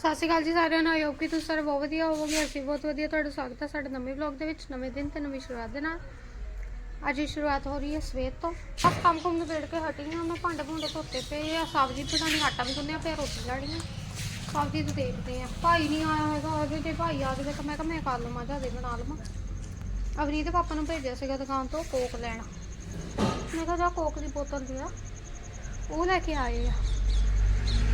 ਸਤਿ ਸ਼੍ਰੀ ਅਕਾਲ ਜੀ ਸਾਰਿਆਂ ਨੂੰ ਆਈ ਕਿ ਤੁਸੀਂ ਸਾਰੇ ਬਹੁਤ ਵਧੀਆ ਹੋਵੋਗੇ, ਅਸੀਂ ਬਹੁਤ ਵਧੀਆ, ਤੁਹਾਡਾ ਸਵਾਗਤ ਹੈ ਸਾਡੇ ਨਵੇਂ ਵਲੌਗ ਦੇ ਵਿੱਚ, ਨਵੇਂ ਦਿਨ ਤੇ ਨਵੀਂ ਸ਼ੁਰੂਆਤ ਦੇ ਨਾਲ। ਅੱਜ ਹੀ ਸ਼ੁਰੂਆਤ ਹੋ ਰਹੀ ਹੈ ਸਵੇਰ ਤੋਂ। ਬਸ ਕੰਮ ਕੁੰਮ ਨਿਬੇੜ ਕੇ ਹਟੀ ਹਾਂ, ਮੈਂ ਭਾਂਡੇ ਭੁੰਡੇ ਧੋਤੇ ਪਏ ਆ, ਸਬਜ਼ੀ ਬਣਾਉਣੀ ਆਟਾ ਵੀ ਗੁੰਨਿਆ ਪਿਆ, ਰੋਟੀ ਲਾਣੀ ਆ। ਸਬਜ਼ੀ ਤੇ ਦੇਖਦੇ ਆ ਭਾਈ ਨਹੀਂ ਆਇਆ ਹੈਗਾ, ਅਜੇ ਤੇ ਭਾਈ ਆ ਜਾਵੇ ਤਾਂ ਮੈਂ ਕਿਹਾ ਮੈਂ ਕਰ ਲਵਾਂ, ਜਾਦੇ ਬਣਾ ਲਵਾਂ। ਅਵਨੀਤ ਦੇ ਪਾਪਾ ਨੂੰ ਭੇਜਿਆ ਸੀਗਾ ਦੁਕਾਨ ਤੋਂ ਕੋਕ ਲੈਣ। ਮੈਂ ਕਿਹਾ ਜਾ ਕੋਕ ਦੀ ਬੋਤਲ ਲਿਆ, ਉਹ ਲੈ ਕੇ ਆਏ ਆ।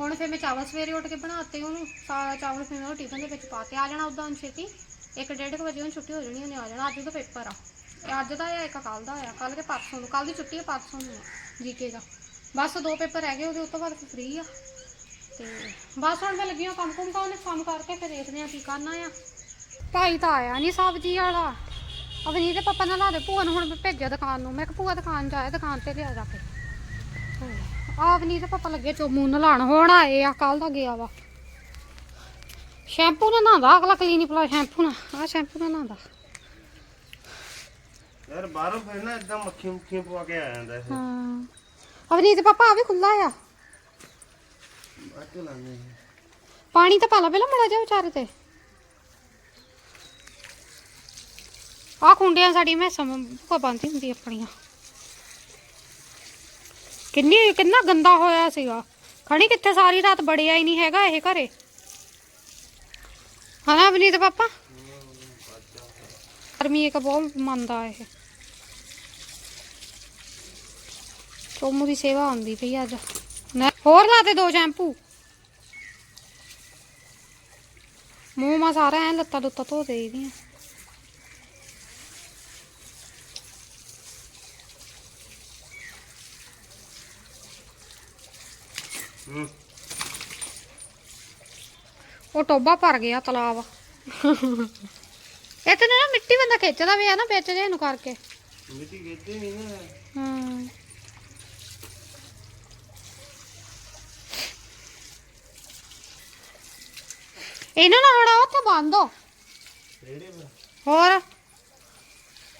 ਹੁਣ ਫਿਰ ਮੈਂ ਚਾਵਲ ਸਵੇਰੇ ਉੱਠ ਕੇ ਬਣਾਤੇ, ਉਹਨੂੰ ਸਾਰਾ ਚਾਵਲ ਫਿਰ ਮੈਂ ਉਹ ਟਿਫਨ ਦੇ ਵਿੱਚ ਪਾ ਕੇ ਆ ਜਾਣਾ ਉਦਾਂ ਛੇਤੀ। 1:30 ਵਜੇ ਉਹਨੂੰ ਛੁੱਟੀ ਹੋ ਜਾਣੀ ਉਹਨੇ ਆ ਜਾਣਾ, ਅੱਜ ਉਹਦਾ ਪੇਪਰ ਆ। ਇਹ ਅੱਜ ਦਾ ਆ, ਇੱਕ ਕੱਲ ਦਾ ਆ ਕੱਲ ਕੇ ਪਰਸੋਂ ਨੂੰ ਕੱਲ ਦੀ ਛੁੱਟੀ ਆ, ਪਰਸੋਂ ਨੂੰ ਜੀਕੇ ਦਾ। ਬਸ ਦੋ ਪੇਪਰ ਰਹਿ ਗਏ, ਉਹਦੇ ਉਸ ਤੋਂ ਬਾਅਦ ਫ੍ਰੀ ਆ। ਤੇ ਬਸ ਹੁਣ ਮੈਂ ਲੱਗੀ ਹਾਂ ਕੰਮ ਕੁੰਮ ਕਰਨ ਕੰਮ ਕਰਕੇ ਫਿਰ ਦੇਖਦੇ ਆ ਕੀ ਕਰਨਾ ਆ। ਭਾਈ ਤਾਂ ਆਇਆ ਨਹੀਂ ਸਬਜ਼ੀ ਵਾਲਾ। ਅਵਨੀ ਦੇ ਪਾਪਾ ਨਾਲ ਲਾ ਦੇ ਭੂਆ ਨੂੰ ਹੁਣ ਭੇਜਿਆ ਦੁਕਾਨ ਨੂੰ। ਮੈਂ ਕਿਹਾ ਭੂਆ ਦੁਕਾਨ ਜਾਏ ਦੁਕਾਨ ਤੇ ਲਿਆ ਜਾ ਕੇ। ਆਵਨੀ ਦੇ ਪਾਪਾ ਲੱਗੇ ਚੋਮੂ ਨਲਾਣ ਹੁਣ ਆਏ ਆ ਕੱਲ ਦਾ ਗਿਆ ਵਾ। ਸ਼ੈਂਪੂ ਨਾਲ ਨਹਾਉਂਦਾ ਅਗਲਾ ਕਲੀਨਿਕ ਪਲਾ ਸ਼ੈਂਪੂ ਨਾਲ ਆ ਸ਼ੈਂਪੂ ਨਾਲ ਨਹਾਉਂਦਾ। ਯਾਰ ਬਾਹਰੋਂ ਫਿਰ ਨਾ ਇਦਾਂ ਮੱਖੀ ਮੁੱਖੀਆਂ ਪਵਾ ਕੇ ਆ ਜਾਂਦਾ ਇਹ। ਹਾਂ। ਅਵਨੀ ਦੇ ਪਾਪਾ ਆ ਵੀ ਖੁੱਲਾ ਆ। ਲਾਉਂਦੇ ਆ। ਪਾਣੀ ਤਾਂ ਪਾ ਲਾ ਪਹਿਲਾਂ ਮੜਾ ਜਾ ਵਿਚਾਰੇ ਤੇ। ਆ ਕੁੰਡੀਆਂ ਸਾਡੀ ਮੈਂ ਸਮ ਕੋ ਬੰਦੀ ਹੁੰਦੀ ਆਪਣੀਆਂ। ਕਿੰਨੀ, ਕਿੰਨਾ ਗੰਦਾ ਹੋਇਆ ਸੀਗਾ। ਖਣੀ ਕਿੱਥੇ ਸਾਰੀ ਰਾਤ ਬੜਿਆ ਹੀ ਨਹੀਂ ਹੈਗਾ ਇਹ ਘਰੇ। ਹਨਾ ਬਨੀਤ ਪਾਪਾ? ਗਰਮੀ ਇੱਕ ਬਹੁਤ ਮੰਨਦਾ ਇਹ। ਚੋਮੂ ਦੀ ਸੇਵਾ ਹੁੰਦੀ ਪਈ ਅੱਜ। ਹੋਰ ਲਾ ਦੇ ਦੋ ਸ਼ੈਂਪੂ। ਮੂੰਹ ਮਾ ਸਾਰਾ ਐ ਲੱਤਾਂ ਲੁੱਤਾਂ ਧੋ ਦੇ ਇਹਦੀਆਂ ਉਹ ਟੋਬਾ ਭਰ ਗਿਆ ਤਲਾਬ। ਤੇ ਨਾ ਮਿੱਟੀ ਬੰਦਾ ਖਿੱਚਦਾ ਵੀ ਆ ਨਾ ਵਿੱਚ ਜੇ ਨੂੰ ਕਰਕੇ। ਮਿੱਟੀ ਖੇਤੇ ਨਹੀਂ ਨਾ। ਹਾਂ। ਇਹਨਾਂ ਨਾਲ ਹੁਣ ਉੱਥੇ ਬੰਦ ਹੋ। ਹੋਰ?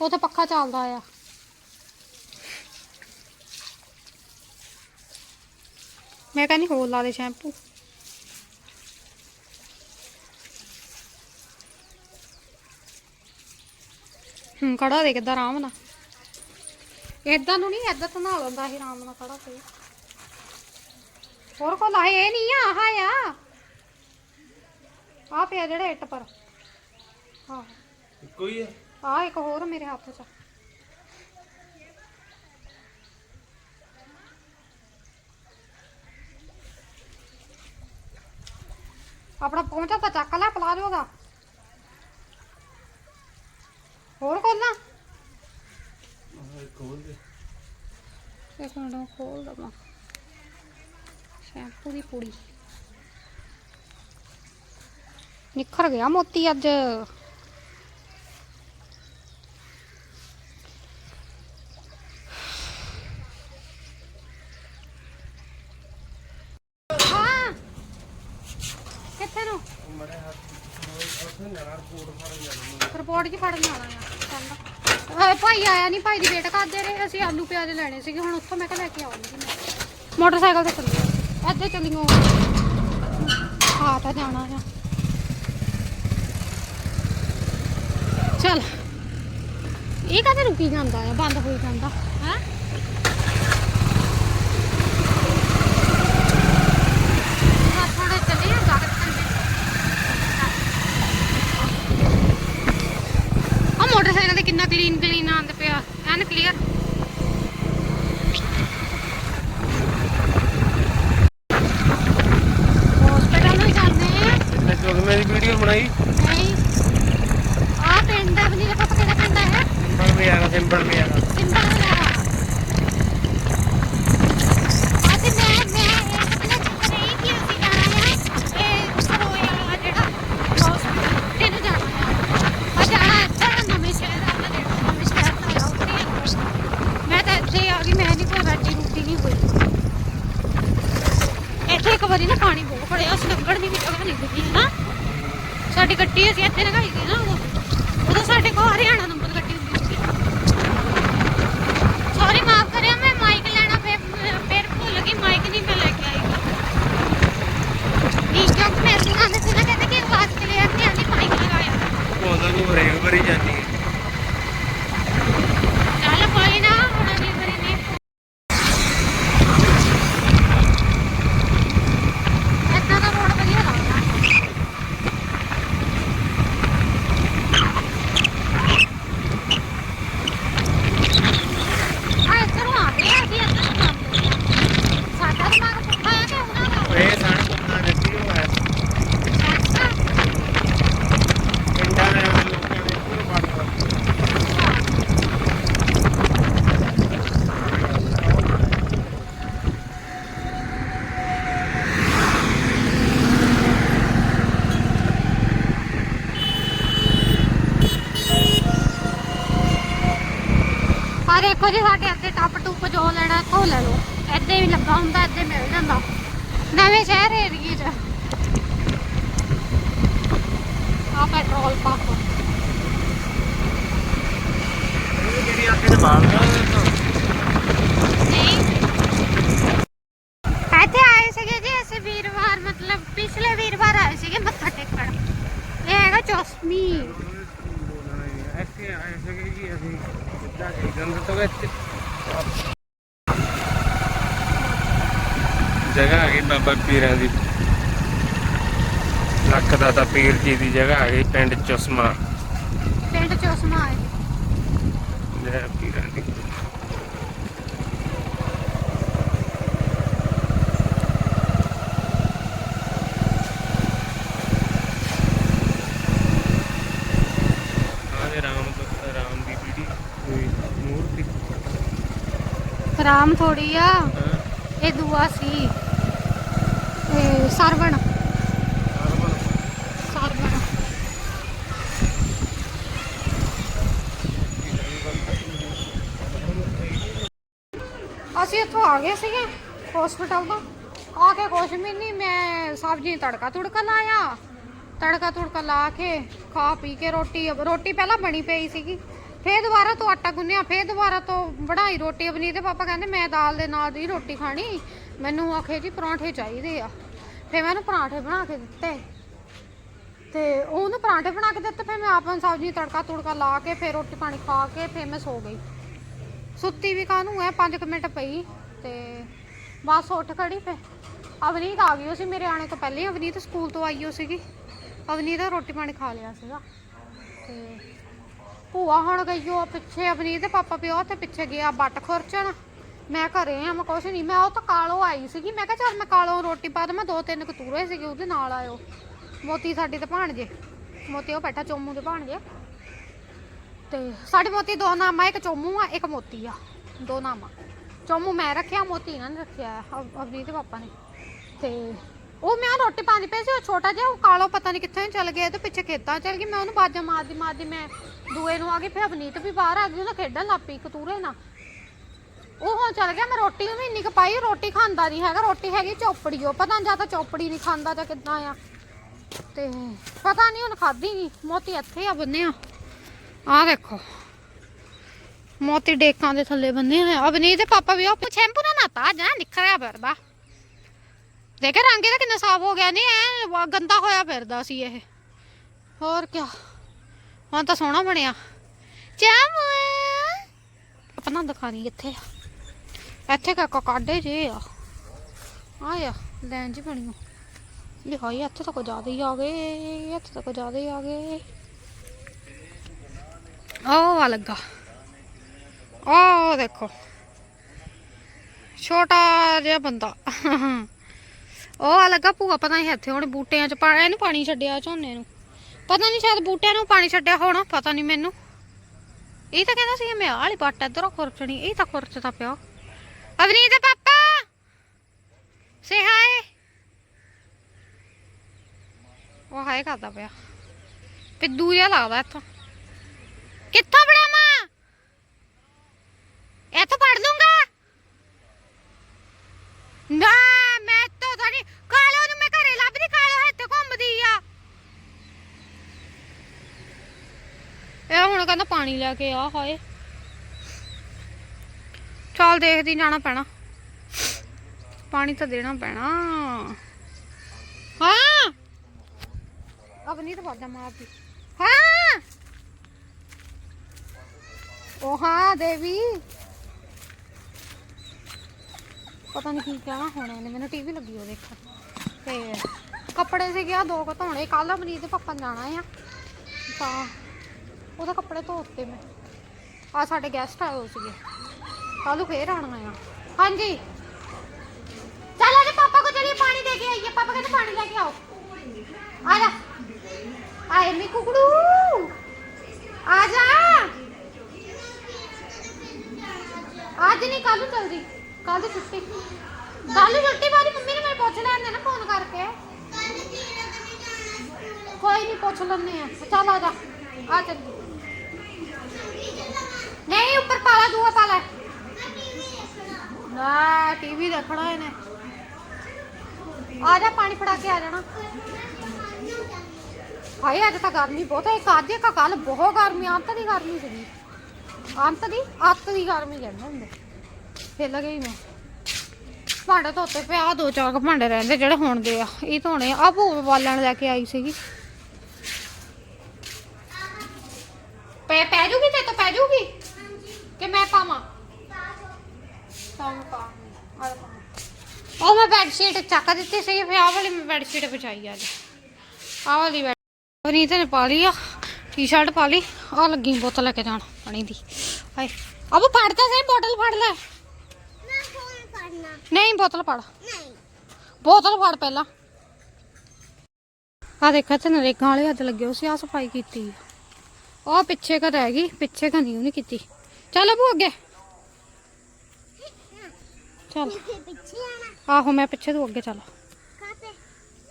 ਉੱਥੇ ਪੱਖਾ ਚੱਲਦਾ ਆ। ਮੈਂ ਕਹਿੰਦੀ ਹੋਰ ਲਾ ਦੇ ਸ਼ੈਂਪੂ। ਹੂੰ ਕੜਾ ਦੇ ਕਿੱਦਾਂ ਆਰਾਮ ਨਾਲ। ਏਦਾਂ ਨੂੰ ਨਹੀਂ ਏਦਾਂ ਤਾਂ ਨਹਾ ਲੈਂਦਾ ਸੀ ਆਰਾਮ ਨਾਲ ਕੜਾ ਤੇ ਹੋਰ ਕੋ ਲਾਏ ਇਹ ਨਹੀਂ ਆ ਆਹ ਆ। ਆ ਪਿਆ ਜਿਹੜਾ ਇੱਟ ਪਰ। ਹਾਂ ਹੀ ਹੈ ਆ। ਇੱਕ ਹੋਰ ਮੇਰੇ ਹੱਥ 'ਚ। ਆਪਣਾ ਪਹੁੰਚਾ ਤਾਂ ਚੱਕ ਲੈ ਪਲਾਜ਼ੋ ਦਾ। ਹੋਰ ਖੋਲਣਾ ਹੋਰ ਦੇ। ਇੱਕ ਮਿੰਟ ਮੈਂ ਖੋਲ ਦਵਾਂ। ਸ਼ੈਂਪੂ ਦੀ ਪੁੜੀ। ਨਿਖਰ ਗਿਆ ਮੋਤੀ ਅੱਜ ਹਾਂ ਕਿੱਥੇ ਨੂੰ? ਰਿਪੋਰਟ 'ਚ ਫੜਨ ਜਾਣਾ ਆ ਚੰਗਾ ਹਾਏ ਭਾਈ ਆਇਆ ਨਹੀਂ ਭਾਈ ਦੀ ਵੇਟ ਕਰਦੇ ਰਹੇ, ਅਸੀਂ ਆਲੂ ਪਿਆਜ਼ ਲੈਣੇ ਸੀਗੇ, ਹੁਣ ਉੱਥੋਂ ਮੈਂ ਕਿਹਾ ਲੈ ਕੇ ਆਉਂਗੀ ਮੈਂ। ਮੋਟਰਸਾਈਕਲ ਤੇ ਚੱਲੀ ਇੱਥੇ ਚੱਲੀਓ ਆ ਤਾਂ ਜਾਣਾ ਆ। ਚਲ। ਇਹ ਕਦੇ ਰੁਕੀ ਜਾਂਦਾ ਆ, ਬੰਦ ਹੋਈ ਜਾਂਦਾ ਹੈ ਥੋੜੇ ਚੱਲੇ ਆ ਜਾ ਕੇ ਆ ਮੋਟਰਸਾਈਕਲ ਤੇ ਕਿੰਨਾ ਕਲੀਨ ਕਲੀਨ ਆਂਦੇ ਪਿਆ ਐਨ ਕਲੀਅਰ ਸਾਡੀ ਗੱਡੀ ਅਸੀਂ ਇੱਥੇ ਲਗਾਈ ਸੀ ਨਾ ਉਦੋਂ। ਉਦੋਂ ਸਾਡੇ ਕੋਲ ਹਰਿਆਣਾ ਤੋਂ ਆ ਦੇਖੋ ਜੀ ਸਾਡੇ ਇੱਥੇ ਟੱਪ ਟੁੱਪ ਜੋ ਲੈਣਾ ਉਹ ਲੈ ਲਓ। ਇੱਥੇ ਵੀ ਲੱਗਾ ਹੁੰਦਾ ਇੱਥੇ ਮਿਲ ਜਾਂਦਾ। ਨਵੇਂ ਸ਼ਹਿਰ ਏਰੀਏ 'ਚ। ਆ ਪੈਟਰੋਲ ਪੰਪ। ਇਹ ਜਿਹੜੀ ਅੱਗੇ ਤੇ ਬਾਲਦਾ ਨਹੀਂ ਇੱਥੇ ਆਏ ਸੀਗੇ ਜੀ ਅਸੀਂ ਵੀਰਵਾਰ ਮਤਲਬ ਪਿਛਲੇ ਵੀਰਵਾਰ ਆਏ ਸੀਗੇ ਮੱਥਾ ਟੇਕਣ ਇਹ ਹੈਗਾ ਚੌਸਮੀ ਇੱਥੇ ਆਏ ਸੀਗੇ ਜੀ ਅਸੀਂ ਸਿੱਧਾ ਗਏ ਗੰਦ ਤੋਂ ਇੱਥੇ ਜਗ੍ਹਾ ਆ ਗਈ ਬਾਬਾ ਪੀਰਾਂ ਦੀ। ਲੱਖ ਦਾਤਾ ਪੀਰ ਜੀ ਦੀ ਜਗ੍ਹਾ ਆ ਗਈ ਪਿੰਡ ਚੁਸਮਾ। ਪਿੰਡ ਚੌਸਮਾ ਹੈ ਜੈ। ਪੀਰਾਂ ਦੀ। ਰਾਮ ਤੋਂ ਦੀ ਥੋੜੀ ਆ ਇਹ ਦੂਆ ਸੀ। ਇਹ ਸਰਵਣ। ਸਰਵਣ। ਅਸੀਂ ਇੱਥੋਂ ਆ ਗਏ ਸੀਗੇ ਹਸਪੀਟਲ ਤੋਂ। ਆ ਕੇ ਕੁਛ ਵੀ ਨਹੀਂ, ਮੈਂ ਸਬਜ਼ੀ ਤੜਕਾ ਤੁੜਕਾ ਲਾਇਆ। ਤੜਕਾ ਤੁੜਕਾ ਲਾ ਕੇ ਖਾ ਪੀ ਕੇ ਰੋਟੀ ਰੋਟੀ ਪਹਿਲਾਂ ਬਣੀ ਪਈ ਸੀਗੀ। ਫੇਰ ਦੁਬਾਰਾ ਤੋਂ ਆਟਾ ਗੁੰਨਿਆ, ਫੇਰ ਦੁਬਾਰਾ ਤੋਂ ਬਣਾਈ ਰੋਟੀ। ਅਵਨੀ ਤੇ ਪਾਪਾ ਕਹਿੰਦੇ, ਮੈਂ ਦਾਲ ਦੇ ਨਾਲ ਦੀ ਰੋਟੀ ਖਾਣੀ। ਮੈਨੂੰ ਆਖੇ ਜੀ ਪਰੌਂਠੇ ਚਾਹੀਦੇ ਆ। ਫੇਰ ਮੈਂ ਉਹਨੂੰ ਪਰਾਂਠੇ ਬਣਾ ਕੇ ਦਿੱਤੇ। ਤੇ ਉਹਨੂੰ ਪਰਾਂਠੇ ਬਣਾ ਕੇ ਦਿੱਤੇ, ਫਿਰ ਮੈਂ ਆਪਨ ਸਬਜ਼ੀ ਤੜਕਾ ਤੁੜਕਾ ਲਾ ਕੇ, ਫਿਰ ਰੋਟੀ ਪਾਣੀ ਖਾ ਕੇ, ਫਿਰ ਮੈਂ ਸੋ ਗਈ। ਸੁੱਤੀ ਵੀ ਕਾਹਨੂੰ ਐ 5 ਮਿੰਟ ਪਈ ਤੇ ਬਸ ਉੱਠ ਖੜੀ ਫੇ ਅਵਨੀਤ ਆ ਗਈ, ਉਹ ਸੀ ਮੇਰੇ ਆਣੇ ਤੋਂ ਪਹਿਲੇ। ਹੀ ਅਵਨੀਤ ਸਕੂਲ ਤੋਂ ਆਈ ਹੋ ਸੀਗੀ। ਅਵਨੀਤ ਦਾ ਰੋਟੀ ਪਾਣੀ ਖਾ ਲਿਆ ਸੀਗਾ। ਤੇ ਭੂਆ ਹੁਣ ਗਈ, ਉਹ ਪਿੱਛੇ ਅਵਨੀਤ ਦੇ ਪਾਪਾ ਪਿਓ ਤੇ ਪਿੱਛੇ ਗਿਆ, ਬੱਟ ਖੁਰਚਣ। ਮੈਂ ਘਰੇ ਆ ਮੈਂ ਕੁਛ ਨਹੀਂ ਮੈਂ ਉਹ ਤਾਂ ਕਾਲੋ ਆਈ ਸੀਗੀ ਮੈਂ ਕਿਹਾ ਚੱਲ ਮੈਂ ਕਾਲੋ ਰੋਟੀ ਪਾ ਦਵਾਂ ਦੋ ਤਿੰਨ ਕਤੂਰੇ ਸੀਗੇ ਉਹਦੇ ਨਾਲ ਆਇਓ। ਮੋਤੀ ਸਾਡੀ ਤੇ ਭਾਣਜੇ ਮੋਤੀ ਉਹ ਬੈਠਾ ਚੋਮੂ ਦੇ ਭਾਣਜੇ। ਤੇ ਸਾਡੇ ਮੋਤੀ ਦੋ ਨਾਮ ਆ ਇੱਕ ਚੋਮੂ ਆ ਇੱਕ ਮੋਤੀ ਆ ਦੋ ਨਾਮ। ਆ ਚੋਮੂ ਮੈਂ ਰੱਖਿਆ ਮੋਤੀ ਇਹਨਾਂ ਨੇ ਰੱਖਿਆ ਆ, ਅਵ- ਅਵਨੀਤ ਪਾਪਾ ਨੇ। ਤੇ ਉਹ ਮੈਂ ਰੋਟੀ ਪਾਣੀ ਪਈ ਸੀ ਉਹ ਛੋਟਾ ਜਿਹਾ ਉਹ ਕਾਲੋ ਪਤਾ ਨਹੀਂ ਕਿੱਥੇ ਚਲ ਗਿਆ ਤੇ ਪਿੱਛੇ ਖੇਤਾਂ ਚਲ ਗਈ ਮੈਂ ਉਹਨੂੰ ਬਾਜਾਂ ਮਾਰਦੀ ਮਾਰਦੀ ਮੈਂ ਦੂਏ ਨੂੰ ਆ ਗਈ ਫਿਰ ਅਵਨੀਤ ਵੀ ਬਾਹਰ ਆ ਗਈ ਉਹਨੇ ਖੇਡਣ ਲੱਗ ਪਈ ਕਤੂਰੇ ਨਾਲ। ਉਹ ਹੁਣ ਚੱਲ ਗਿਆ, ਮੈਂ ਰੋਟੀ ਉਹਨੂੰ ਇੰਨੀ ਕੁ ਪਾਈ, ਰੋਟੀ ਖਾਂਦਾ ਨਹੀਂ ਹੈਗਾ, ਰੋਟੀ ਹੈਗੀ ਚੋਪੜੀ ਉਹ ਪਤਾ ਨਹੀਂ ਜਾਂ ਤਾਂ ਚੋਪੜੀ ਨਹੀਂ ਖਾਂਦਾ ਜਾਂ ਕਿੱਦਾਂ ਆ। ਤੇ ਪਤਾ ਨਹੀਂ ਹੁਣ ਖਾਧੀ ਨਹੀਂ ਮੋਤੀ ਇੱਥੇ ਆ ਬੰਨਿਆ ਆ ਦੇਖੋ ਮੋਤੀ ਡੇਕਾਂ ਦੇ ਥੱਲੇ ਬੰਨੇ ਹੋਏ ਆ ਅਵਨੀਤ ਦੇ ਪਾਪਾ ਵੀ ਉਹ ਸ਼ੈਂਪੂ ਨਾਲ ਨਾਤਾ ਜਾਂ ਨਿਖਰਿਆ ਫਿਰਦਾ। ਦੇਖੇ ਰੰਗ ਇਹਦਾ ਕਿੰਨਾ ਸਾਫ਼ ਹੋ ਗਿਆ ਨਹੀਂ ਐ ਗੰਦਾ ਹੋਇਆ ਫਿਰਦਾ ਸੀ ਇਹ। ਹੋਰ ਕੀ ਹੁਣ ਤਾਂ ਸੋਹਣਾ ਬਣਿਆ। ਚਾਮੂ ਆਪਣਾ ਦਿਖਾਣੀ ਕਿੱਥੇ ਆ ਇੱਥੇ ਕਾਕਾ ਕਾਢੇ ਜੇ ਆ। ਆਇਆ, ਲੈਣ ਜੀ ਬਣੀ ਲਿਖਾਈ ਇੱਥੇ ਤਾਂ ਕੁਝ ਜ਼ਿਆਦਾ ਹੀ ਆ ਗਏ, ਇੱਥੇ ਤਾਂ ਕੁਝ ਜ਼ਿਆਦਾ ਹੀ ਆ ਗਏ। ਉਹ ਆ ਲੱਗਾ। ਉਹ ਦੇਖੋ। ਛੋਟਾ ਜਿਹਾ ਬੰਦਾ। ਉਹ ਆ ਲੱਗਾ ਭੂਆ, ਪਤਾ ਨਹੀਂ ਇੱਥੇ ਹੁਣ ਬੂਟਿਆਂ ਚ ਪਾ, ਇਹਨੂੰ ਪਾਣੀ ਛੱਡਿਆ ਝੋਨੇ ਨੂੰ। ਪਤਾ ਨਹੀਂ ਸ਼ਾਇਦ ਬੂਟਿਆਂ ਨੂੰ ਪਾਣੀ ਛੱਡਿਆ ਹੋਣਾ, ਪਤਾ ਨਹੀਂ ਮੈਨੂੰ। ਇਹ ਤਾਂ ਕਹਿੰਦਾ ਸੀ ਮੈਂ ਆਹ ਵਾਲੀ ਪੱਟ ਇਧਰੋਂ ਖੁਰਚਣੀ, ਇਹ ਤਾਂ ਖੁਰਚਦਾ ਪਿਆ। ਅਵਨੀਤ ਦੇ ਪਾਪਾ ਸੇ ਹਾਏ ਉਹ ਹਾਏ ਕਰਦਾ ਪਿਆ। ਪਿੱਦੂ ਜਿਹਾ ਲੱਗਦਾ ਇੱਥੋਂ। ਕਿੱਥੋਂ ਬਣਾਵਾਂ ਇੱਥੋਂ ਪੜ ਲੂੰਗਾ ਨਾ, ਮੈਂ ਤਾਂ ਥੋੜੀ ਕਾਲੋ ਨੂੰ ਮੈਂ ਘਰੇ ਲੱਭਦੀ, ਕਾਲੋ ਇੱਥੇ ਘੁੰਮਦੀ ਆ। ਇਹ ਹੁਣ ਕਹਿੰਦਾ ਪਾਣੀ ਲੈ ਕੇ ਆ, ਹਾਏ। ਚੱਲ ਦੇਖਦੀ ਜਾਣਾ ਪੈਣਾ। ਪਾਣੀ ਤਾਂ ਦੇਣਾ ਪੈਣਾ। ਹਾਂ। ਅਬ ਨਹੀਂ ਮਾਰਦੀ। ਹਾਂ। ਉਹ ਹਾਂ ਦੇਵੀ। ਪਤਾ ਨਹੀਂ ਕੀ ਕਹਿਣਾ ਹੋਣਾ ਇਹਨੇ, ਮੈਨੂੰ ਟੀਵੀ ਲੱਗੀ ਉਹ ਦੇਖਣ। ਤੇ ਕੱਪੜੇ ਸੀਗੇ ਆ, ਦੋ ਕੁ ਧੋਣੇ ਕੱਲ ਅਮਰੀਤ ਦੇ ਪਾਪਾ ਨੇ ਜਾਣਾ ਆ। ਤਾਂ ਉਹਦੇ ਕੱਪੜੇ ਧੋਤੇ ਮੈਂ। ਆ ਸਾਡੇ ਗੈਸਟ ਆਏ ਹੋਏ ਸੀਗੇ। ਕੱਲ ਫੇਰ ਆਣਾ ਆ ਹਾਂਜੀ ਚਲ ਅਜੇ ਪਾਪਾ ਕੋ ਚਲੀਏ ਪਾਣੀ ਦੇ ਕੇ ਆਈਏ ਪਾਪਾ ਕਹਿੰਦੇ ਪਾਣੀ ਲੈ ਕੇ ਆਓ ਆ ਜਾ ਆਏ ਮੀ ਕੁਕੜੂ ਆ ਜਾ ਅੱਜ ਨਹੀਂ ਕੱਲ ਨੂੰ ਚਲਦੀ ਕੱਲ ਦੀ ਛੁੱਟੀ ਕੱਲ ਨੂੰ ਛੁੱਟੀ ਬਾਰੀ ਮੰਮੀ ਨੇ ਮੈਨੂੰ ਪੁੱਛ ਲੈਂਦੇ ਨਾ ਫੋਨ ਕਰਕੇ ਕੋਈ ਨਹੀਂ ਪੁੱਛ ਲੈਂਦੇ ਆ ਚੱਲ ਆ ਜਾ ਆ ਚੱਲ ਨਹੀਂ ਉੱਪਰ ਪਾਲਾ ਦੂਆ ਪਾਲਾ ਨਾ ਟੀਵੀ ਦੇਖਣਾ ਇਹਨੇ। ਆ ਜਾ, ਪਾਣੀ ਫੜਾ ਕੇ ਆ ਜਾਣਾ। ਹਾਏ, ਅੱਜ ਤਾਂ ਗਰਮੀ ਬਹੁਤ ਹੈ। ਇੱਕ ਅੱਜ ਇੱਕ ਕੱਲ ਬਹੁਤ ਗਰਮੀ, ਅੰਤ ਦੀ ਗਰਮੀ ਸੀਗੀ। ਅੰਤ ਦੀ, ਅੱਤ ਦੀ ਗਰਮੀ ਕਹਿੰਦੇ ਹੁੰਦੇ। ਹਿੱਲ ਗਈ ਮੈਂ ਭਾਂਡੇ ਧੋਤੇ ਪਿਆ ਦੋ ਚਾਰ ਕੁ ਭਾਂਡੇ ਰਹਿੰਦੇ ਜਿਹੜੇ ਹੁਣ ਦੇ ਆ, ਇਹ ਧੋਣੇ ਆ। ਭੂਆ ਬਾਲਣ ਲੈ ਕੇ ਆਈ ਸੀਗੀ। ਪੈ ਪੈ ਜੂਗੀ ਤੇ ਤਾਂ, ਪੈ ਜੂਗੀ ਕਿ ਮੈਂ ਪਾਵਾਂ? ਤਾਂ ਮੈਂ ਆ ਉਹ ਮੈਂ ਬੈੱਡ ਸ਼ੀਟ ਚੱਕ ਦਿੱਤੀ ਸੀ ਫਿਰ ਆਹ ਵਾਲੀ ਮੈਂ ਬੈੱਡ ਸ਼ੀਟ ਵਿਛਾਈ ਅੱਜ। ਆਹ ਵਾਲੀ ਬੈੱਡ ਨੀਤ ਨੇ ਪਾ ਲਈ ਆ ਟੀ-ਸ਼ਰਟ ਪਾ ਲਈ ਆ ਲੱਗੀ ਬੋਤਲ ਲੈ ਕੇ ਜਾਣ, ਪਾਣੀ ਦੀ। ਹਾਏ, ਅਬ ਫੜ ਤਾਂ ਸਹੀ ਬੋਤਲ ਫੜ ਲੈ। ਮੈਂ ਫੋਨ ਕਰਨਾ ਨਹੀਂ, ਬੋਤਲ ਫੜ। ਨਹੀਂ ਬੋਤਲ ਫੜ ਪਹਿਲਾਂ। ਆ ਦੇਖਾ ਤੇ ਨਰੇਗਾ ਵਾਲੇ ਅੱਜ ਲੱਗੇ ਹੋਏ ਸੀ ਆ ਸਫ਼ਾਈ ਕੀਤੀ ਉਹ ਪਿੱਛੇ ਘਰ ਰਹਿ ਗਈ ਪਿੱਛੇ ਘਰ ਨਹੀਂ ਉਹਨੇ ਕੀਤੀ। ਚੱਲ ਅਬੂ ਅੱਗੇ। ਚੱਲ। ਪਿੱਛੇ ਪਿੱਛੇ ਆਣਾ ਆਹੋ ਮੈਂ ਪਿੱਛੇ ਤੂੰ ਅੱਗੇ ਚੱਲ। ਕਾਤੇ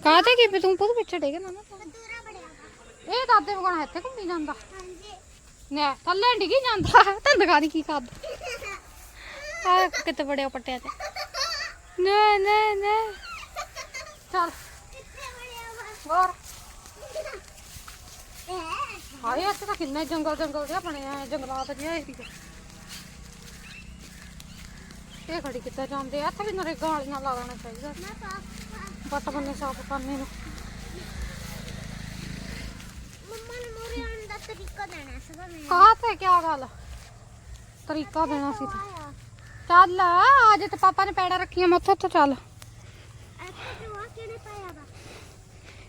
ਕਾਹਤੇ ਕੀ ਤੂੰ ਪੁੱਤ ਪਿੱਛੇ ਡੇਗ ਨਾ ਨਾ ਦੂਰਾ ਬੜਿਆ ਇਹ ਦਾਦੇ ਵਗਣ ਇੱਥੇ ਘੁੰਮੀ ਜਾਂਦਾ। ਹਾਂਜੀ। ਨੇ ਥੱਲੇ ਡਿੱਗੀ ਜਾਂਦਾ। ਤੈਨੂੰ ਦਿਖਾ ਦੀ ਕੀ ਕਰਦਾ। ਆ ਕਿਤੇ ਬੜਿਆ ਪੱਟਿਆ ਤੇ। ਨੇ ਨੇ ਨੇ। ਚੱਲ। ਹੋਰ? ਇਹ ਹਾਏ ਇੱਥੇ ਤਾਂ ਕਿੰਨੇ ਜੰਗਲ ਜੰਗਲ ਜਿਹਾ ਬਣਿਆ ਜੰਗਲਾਤ ਜਿਹਾ ਏਰੀਆ ਇਹ ਖੜੀ ਕਿੱਥੇ ਜਾਂਦੇ ਆ? ਇੱਥੇ ਵੀ ਨਰੇਗਾ ਵਾਲੀਆਂ ਲਾ ਦੇਣਾ ਚਾਹੀਦਾ। ਬੱਟ ਬੰਨੇ ਸਾਫ਼ ਕਰਨੇ ਨੂੰ। ਮੰਮਾ ਨੂੰ ਮੋਰੇ ਆਉਣ ਦਾ ਤਰੀਕਾ ਦੇਣਾ ਸੀਗਾ ਮੈਂ। ਕਾਹ ਤੇ ਕੀ ਗੱਲ? ਤਰੀਕਾ ਦੇਣਾ ਸੀ ਤੇ। ਚੱਲ ਅੱਜ ਤੇ ਪਾਪਾ ਨੇ ਪੈੜਾ ਰੱਖੀਆਂ ਮੈਂ ਉੱਥੇ ਉੱਥੇ ਚੱਲ।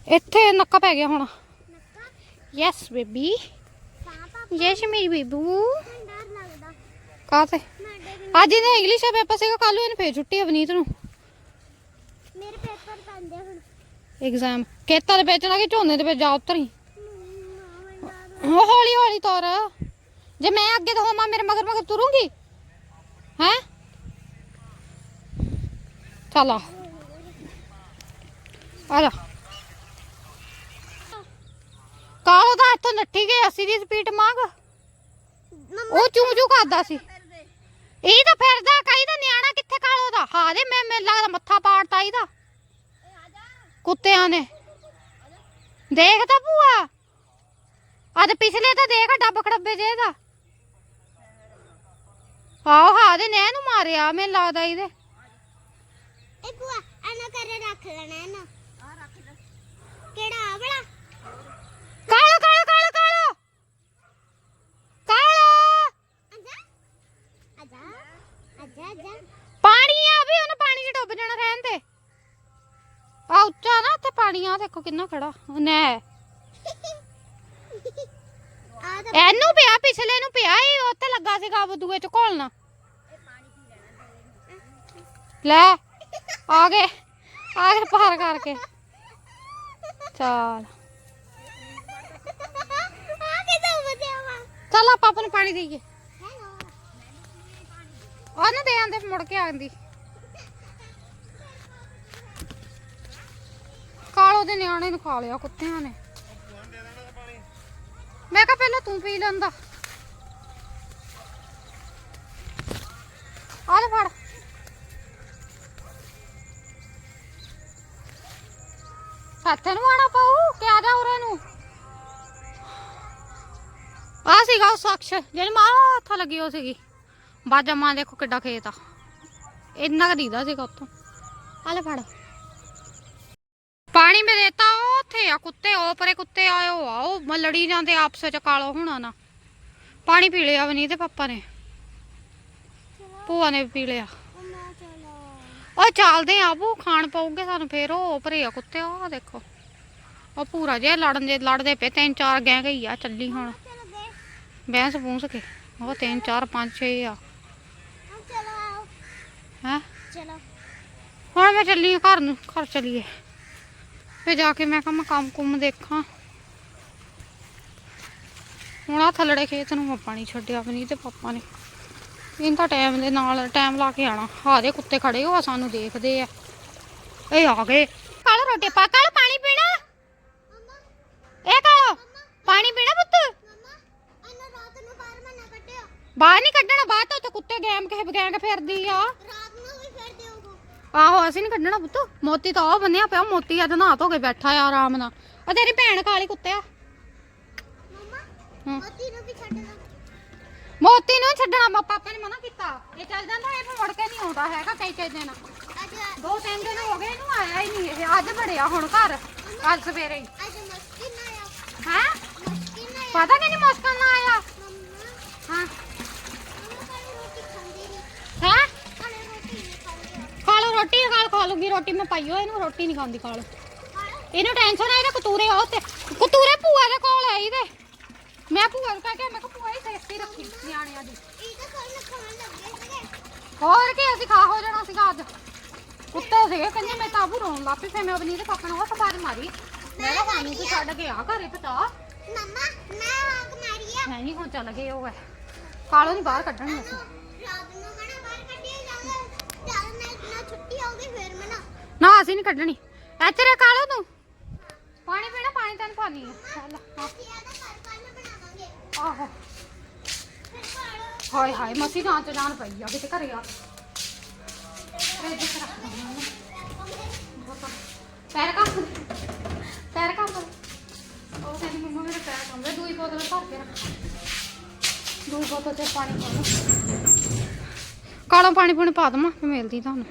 ਇੱਥੇ ਨੱਕਾ ਪੈ ਗਿਆ ਹੁਣ। ਯੈਸ ਬੇਬੀ ਯੈਸ ਮੇਰੀ ਬੇਬੂ ਕਾਹ ਤੇ ਅੱਜ ਇਹਨੇ ਇੰਗਲਿਸ਼ ਦਾ ਪੇਪਰ ਸੀਗਾ ਕੱਲ ਨੂੰ ਇਹਨੇ ਫੇਰ ਛੁੱਟੀ ਅਵਨੀਤ ਨੂੰ। ਮੇਰੇ ਪੇਪਰ ਪੈਂਦੇ ਹੁਣ। ਐਗਜ਼ਾਮ ਖੇਤਾਂ ਦੇ ਵਿੱਚ ਨਾ ਕਿ ਝੋਨੇ ਦੇ ਵਿੱਚ ਜਾ ਉਤਰੀ। ਉਹ ਹੌਲੀ ਹੌਲੀ ਤੁਰ। ਜੇ ਮੈਂ ਅੱਗੇ ਤੋਂ ਹੋਵਾਂ ਮੇਰੇ ਮਗਰ ਮਗਰ ਤੁਰੂੰਗੀ? ਹੈ? ਚੱਲ ਆ। ਆ ਜਾ। ਕਾਲੋ ਦਾ ਇੱਥੋਂ ਨੱਠੀ ਗਈ 80 ਦੀ ਸਪੀਡ ਮੰਗ? ਉਹ ਚੂੰ ਚੂੰ ਕਰਦਾ ਸੀ। ਇਹ ਤਾਂ ਫਿਰਦਾ ਕਈ ਦਾ ਨਿਆਣਾ ਕਿੱਥੇ ਕਾਲੋ ਦਾ? ਹਾਂ ਦੇ ਮੈਂ ਮੈਨੂੰ ਲੱਗਦਾ ਮੱਥਾ ਪਾੜਤਾ ਇਹਦਾ। ਕੁੱਤਿਆਂ ਨੇ। ਦੇਖ ਤਾਂ ਭੂਆ। ਤੇ ਪਿਛਲੇ ਤਾਂ ਦੇਖ ਡੱਬ ਖੜੱਬੇ ਜੇ ਇਹਦਾ। ਆਹ ਹਾਂ ਦੇ ਨਹਿ ਨੂੰ ਮਾਰਿਆ ਮੈਨੂੰ ਲੱਗਦਾ ਇਹਦੇ। ਇਹ ਭੂਆ ਐਨਾ ਕਰੇ ਰੱਖ ਲੈਣਾ ਇਹਨੂੰ। ਆ ਰੱਖ ਲੈ ਕਿਹੜਾ ਆ ਵਾਲਾ? ਕਾਲੋ ਕਾਲੋ ਕਾਲੋ ਕਾਲੋ ਕਾਲੋ ਆਜਾ ਆਜਾ ਆਜਾ ਆਜਾ ਪਾਣੀ ਆ ਵੀ ਉਹਨੇ ਪਾਣੀ 'ਚ ਡੁੱਬ ਜਾਣਾ ਰਹਿਣ ਤੇ ਆ ਉੱਚਾ ਨਾ, ਉੱਥੇ ਪਾਣੀ ਆ, ਦੇਖੋ ਕਿੰਨਾ ਖੜਾ। ਨਹਿ ਇਹਨੂੰ ਪਿਆ, ਪਿਛਲੇ ਨੂੰ ਪਿਆ ਹੀ ਉੱਥੇ ਲੱਗਾ ਸੀਗਾ ਬਦੂਏ ਚ ਘੋਲਣਾ। ਲੈ, ਆ ਗਏ ਆ ਗਏ ਪਾਰ ਕਰਕੇ। ਚੱਲ। ਆ ਆਪਾਂ ਨੂੰ ਪਾਣੀ ਦੇਈਏ। ਹੈਲੋ ਉਹਨੂੰ ਦੇ ਆਂਦੇ, ਮੁੜ ਕੇ ਆਂਦੀ। ਕਾਲੋ ਦੇ ਨਿਆਣੇ ਨੂੰ ਖਾ ਲਿਆ, ਕੁੱਤਿਆਂ ਨੇ। ਮੈਂ ਕਿਹਾ ਪਹਿਲਾਂ ਤੂੰ ਪੀ ਲੈਂਦਾ। ਆ ਲੈ ਫੜ। ਸਾਥੇ ਨੂੰ ਆਣਾ ਪਊ, ਕਿਆ ਆ ਉਰੇ ਨੂੰ? ਆ ਸੀਗਾ ਉਹ ਸ਼ਖਸ, ਜਿਹੜੀ ਮਾਂ ਹੱਥ ਲੱਗੀ ਉਹ ਸੀਗੀ। ਬਾਜਾ ਮਾਂ ਦੇਖੋ ਕਿੱਡਾ ਖੇਤ ਆ। ਇੰਨਾ ਕੁ ਸੀਗਾ ਉੱਥੋਂ। ਆ ਲੈ ਫੜ ਪਾਣੀ ਮੇ ਦੇਤਾ ਉਹ ਉੱਥੇ ਆ ਕੁੱਤੇ ਉਹ ਪਰੇ ਕੁੱਤੇ ਆਏ ਉਹ ਆ ਉਹ ਮ- ਲੜੀ ਜਾਂਦੇ ਆਪਸ ਵਿੱਚ ਕਾਲੋ ਹੋਣਾ ਨਾ। ਪਾਣੀ ਪੀ ਲਿਆ ਵਨੀ ਤੇ ਪਾਪਾ ਨੇ। ਭੂਆ ਨੇ ਵੀ ਪੀ ਲਿਆ। ਚਲੋ ਉਹ ਚੱਲਦੇ ਆ ਬੂ ਖਾਣ ਪਾਉਗੇ ਸਾਨੂੰ ਫੇਰ ਉਹ ਭਰੇ ਆ ਕੁੱਤੇ ਉਹ ਦੇਖੋ। ਉਹ ਪੂਰਾ ਜੇ ਲੜਨ ਦੇ ਲੜਦੇ ਪਏ ਤਿੰਨ ਚਾਰ ਗਏ ਗਈ ਆ ਚੱਲੀ ਹੁਣ। ਚਲੋ ਗਏ ਬੈਂਸ ਬੂੰਸ ਕੇ ਉਹ ਤਿੰਨ ਚਾਰ ਪੰਜ ਛੇ ਆ। ਚਲੋ ਆਓ ਹੈ? ਚਲੋ। ਹੁਣ ਮੈਂ ਚੱਲੀ ਆਂ ਘਰ ਨੂੰ ਘਰ ਚੱਲੀਏ। ਫੇ ਜਾ ਕੇ ਮੈਂ ਕਿਹਾ ਮੈਂ ਕੰਮ ਕੁੰਮ ਦੇਖਾਂ। ਹੁਣ ਆ ਥੱਲੜੇ ਖੇਤ ਨੂੰ ਮੈਂ ਪਾਣੀ ਛੱਡਿਆ ਵੀ ਨਹੀਂ ਤੇ ਪਾਪਾ ਨੇ। ਇਹਨਾਂ ਟਾਈਮ ਦੇ ਨਾਲ ਟਾਈਮ ਲਾ ਕੇ ਆਣਾ ਹਾਰੇ ਕੁੱਤੇ ਖੜੇ ਹੋ ਸਾਨੂੰ ਦੇਖਦੇ ਆ। ਇਹ ਆ ਗਏ। ਕੱਲ ਰੋਟੀ ਪਾ ਕੱਲ ਪਾਣੀ ਪੀਣਾ? ਮੰਮਾ ਇਹ ਕਾਲੋ ਪਾਣੀ ਪੀਣਾ ਪੁੱਤ? ਮੰਮਾ ਇਹਨੂੰ ਰਾਤ ਨੂੰ ਬਾਹਰ ਨਹੀਂ ਕੱਢਣਾ ਬਾਹਰ ਤਾਂ ਉੱਥੇ ਕੁੱਤੇ ਗੈਮ ਕਿਸੇ ਬਗੈਂਗ ਫਿਰਦੀ ਆ ਰਾਤ ਨੂੰ ਵੀ ਫਿਰ ਦਿਓਗੋ ਆਹੋ ਅਸੀਂ ਨਹੀਂ ਕੱਢਣਾ ਪੁੱਤ। ਮੋਤੀ ਤਾਂ ਉਹ ਬੰਨਿਆ ਪਿਆ ਮੋਤੀ ਅੱਜ ਨਹਾ ਧੋ ਕੇ ਬੈਠਾ ਆ ਆਰਾਮ ਨਾਲ। ਉਹ ਤੇਰੀ ਭੈਣ ਕਾਲੀ ਕੁੱਤਿਆ ਮੰਮਾ। ਮੋਤੀ ਨੂੰ ਵੀ ਛੱਡਣਾ ਮੋਤੀ ਨੂੰ ਨੀ ਛੱਡਣਾ ਮਾ ਪਾਪਾ ਨੇ ਮਨਾ ਕੀਤਾ। ਇਹ ਚੱਲ ਜਾਂਦਾ ਇਹ ਮੁੜ ਕੇ ਨਹੀਂ ਆਉਂਦਾ ਹੈਗਾ ਕਈ ਕਈ ਦਿਨ। ਦੋ ਤਿੰਨ ਦਿਨ ਹੋ ਗਏ ਇਹਨੂੰ ਆਇਆ ਹੀ ਨਹੀਂ ਇਹ। ਅੱਜ ਬੜਿਆ ਹੁਣ ਘਰ ਅੱਜ ਸਵੇਰੇ ਹੀ। ਅੱਜ ਮੁਸ਼ਕਿਲ ਨਾ ਆਇਆ ਹੈ? ਪਤਾ ਕਿ ਨਹੀਂ ਮੁਸ਼ਕਲ ਨਾ ਆਇਆ ਮੰਮਾ ਹਾਂ ਮੰਮਾ ਕਾਲੀ ਰੋਟੀ ਖਾਂਦੀ ਨਹੀਂ ਹੈ ਕਾਲੀ ਰੋਟੀ ਨਹੀਂ ਖਾਂਦੀ ਖਾ ਲਓ ਰੋਟੀ ਖਾ ਖਾ ਲੂਗੀ ਰੋਟੀ ਮੈਂ ਪਾਈ ਹੋਈ ਇਹਨੂੰ ਰੋਟੀ ਨਹੀਂ ਖਾਂਦੀ ਲਓ ਇਹਨੂੰ ਟੈਨਸ਼ਨ ਆ ਇਹਦੇ ਕਤੂਰੇ ਆ ਤੇ ਕਤੂਰੇ ਭੂਆ ਦੇ ਕੋਲ ਆਈ ਦੇ ਮੈਂ ਭੂਆ ਨੂੰ ਕਹਿ ਕੇ ਮੈਂ ਕਿਹਾ ਭੂਆ ਹੀ ਸੇਫਟੀ ਰੱਖੀ ਨਿਆਣਿਆਂ ਦੀ। ਇਹ ਤਾਂ ਕੋਈ ਖਾਣ ਲੱਗੇ ਸੀਗੇ ਹੋਰ ਕੀ ਅਸੀਂ ਖਾ ਹੋ ਜਾਣਾ ਸੀਗਾ ਅੱਜ। ਕੁੱਤੇ ਸੀਗੇ ਕਹਿੰਦੇ ਮੈਂ ਤਾਂ ਆਬੂ ਰੋਣ ਲੱਗ ਪਈ ਫੇ ਮੈਂ ਅਬਨੀ ਦੇ ਪਾਪਾ ਨੂੰ ਉਹ ਸਵਾਰੀ ਮਾਰੀ। ਮੈਂ ਕਿਹਾ ਸਾਨੂੰ ਤੂੰ ਛੱਡ ਕੇ ਆ ਘਰੇ ਪਤਾ। ਮੰਮਾ ਮੈਂ ਆਗ ਮਾਰੀ ਆ। ਹੈ ਨਹੀਂ ਹੁਣ ਚੱਲ ਗਏ ਉਹ ਕਾਲੋ ਨਹੀਂ ਬਾਹਰ ਕੱਢਣੀ ਅਸੀਂ ਰਾਤ ਨੂੰ ਮਣਾ ਬਾਹਰ ਕੱਢਿਆ ਜਾਊਗਾ ਚੱਲ ਮੈਂ ਨਾ ਛੁੱਟੀ ਹੋਊਗੀ ਫਿਰ ਮਨਾ ਨਾ, ਅਸੀਂ ਨਹੀਂ ਕੱਢਣੀ। ਐਚਰੇ ਕਾਲੋ ਤੂੰ। ਪਾਣੀ ਪੀਣਾ, ਪਾਣੀ ਤੈਨੂੰ ਪਾਣੀ ਹੈ ਆਹੋ। ਹਾਏ ਹਾਏ, ਮਸੀ ਜਾਨ ਚ ਜਾਨ ਪਈ ਆ, ਕਿਤੇ ਘਰੇ ਆ। ਫ੍ਰਿਜ ਚ ਰੱਖ ਦਿੰਦੀ ਪੈਰ ਕੰਮ ਪੈਰ ਕੰਮ ਉਹ ਕਹਿੰਦੀ ਮੰਮਾ, ਮੇਰੇ ਪੈਰ ਕੰਬਦੇ ਦੂਈ ਬੋਤਲ ਭਰ ਕੇ ਰੱਖ। ਦੂਈ ਬੋਤਲ ਤੇ ਪਾਣੀ ਪਾ ਲਓ ਕਾਲਾ ਪਾਣੀ ਪੂਣੀ ਪਾ ਦਵਾਂ? ਮਿਲਦੀ ਤੁਹਾਨੂੰ।